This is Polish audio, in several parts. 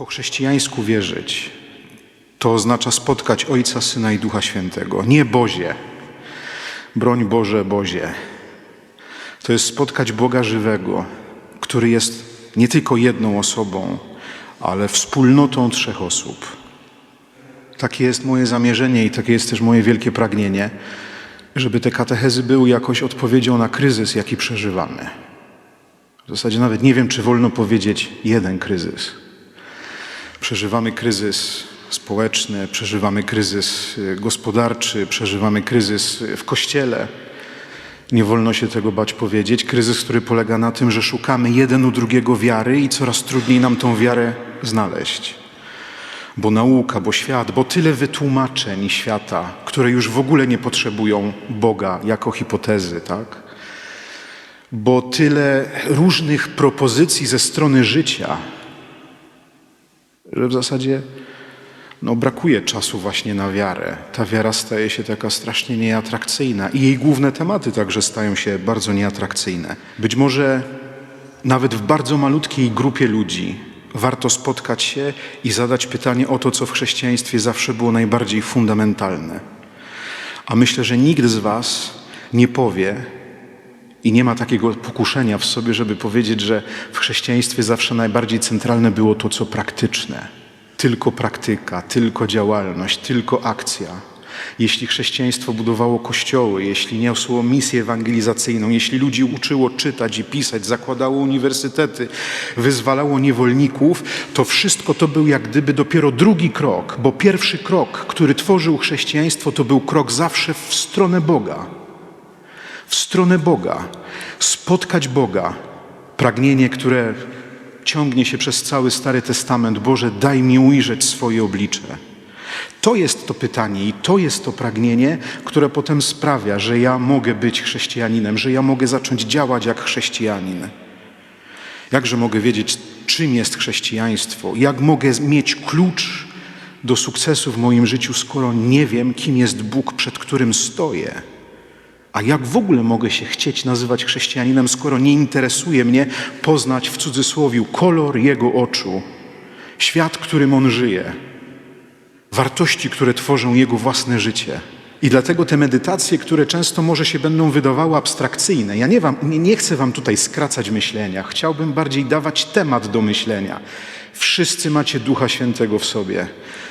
Po chrześcijańsku wierzyć to oznacza spotkać Ojca, Syna i Ducha Świętego. Nie Bozie, broń Boże, Bozie. To jest spotkać Boga żywego, który jest nie tylko jedną osobą, ale wspólnotą trzech osób. Takie jest moje zamierzenie i takie jest też moje wielkie pragnienie, żeby te katechezy były jakoś odpowiedzią na kryzys, jaki przeżywamy. W zasadzie nawet nie wiem, czy wolno powiedzieć jeden kryzys. Przeżywamy kryzys społeczny, przeżywamy kryzys y, gospodarczy, przeżywamy kryzys w kościele. Nie wolno się tego bać powiedzieć. Kryzys, który polega na tym, że szukamy jeden u drugiego wiary i coraz trudniej nam tą wiarę znaleźć. Bo nauka, bo świat, bo tyle wytłumaczeń świata, które już w ogóle nie potrzebują Boga jako hipotezy, tak? Bo tyle różnych propozycji ze strony życia, że w zasadzie no, brakuje czasu właśnie na wiarę. Ta wiara staje się taka strasznie nieatrakcyjna i jej główne tematy także stają się bardzo nieatrakcyjne. Być może nawet w bardzo malutkiej grupie ludzi warto spotkać się i zadać pytanie o to, co w chrześcijaństwie zawsze było najbardziej fundamentalne. A myślę, że nikt z Was nie powie i nie ma takiego pokuszenia w sobie, żeby powiedzieć, że w chrześcijaństwie zawsze najbardziej centralne było to, co praktyczne. Tylko praktyka, tylko działalność, tylko akcja. Jeśli chrześcijaństwo budowało kościoły, jeśli niosło misję ewangelizacyjną, jeśli ludzi uczyło czytać i pisać, zakładało uniwersytety, wyzwalało niewolników, to wszystko to był jak gdyby dopiero drugi krok, bo pierwszy krok, który tworzył chrześcijaństwo, to był krok zawsze w stronę Boga. W stronę Boga. Spotkać Boga. Pragnienie, które ciągnie się przez cały Stary Testament. Boże, daj mi ujrzeć swoje oblicze. To jest to pytanie i to jest to pragnienie, które potem sprawia, że ja mogę być chrześcijaninem, że ja mogę zacząć działać jak chrześcijanin. Jakże mogę wiedzieć, czym jest chrześcijaństwo? Jak mogę mieć klucz do sukcesu w moim życiu, skoro nie wiem, kim jest Bóg, przed którym stoję? A jak w ogóle mogę się chcieć nazywać chrześcijaninem, skoro nie interesuje mnie poznać w cudzysłowie kolor Jego oczu, świat, którym On żyje, wartości, które tworzą Jego własne życie? I dlatego te medytacje, które często może się będą wydawały abstrakcyjne, ja nie, wam, nie, nie chcę Wam tutaj skracać myślenia, chciałbym bardziej dawać temat do myślenia. Wszyscy macie Ducha Świętego w sobie.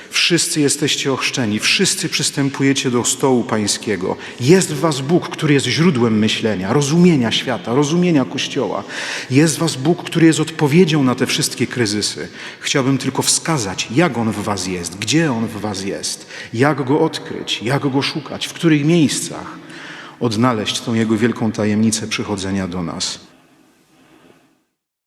Wszyscy jesteście ochrzczeni, wszyscy przystępujecie do stołu Pańskiego. Jest w Was Bóg, który jest źródłem myślenia, rozumienia świata, rozumienia Kościoła. Jest w Was Bóg, który jest odpowiedzią na te wszystkie kryzysy. Chciałbym tylko wskazać, jak On w Was jest, gdzie On w Was jest, jak Go odkryć, jak Go szukać, w których miejscach odnaleźć tą Jego wielką tajemnicę przychodzenia do nas.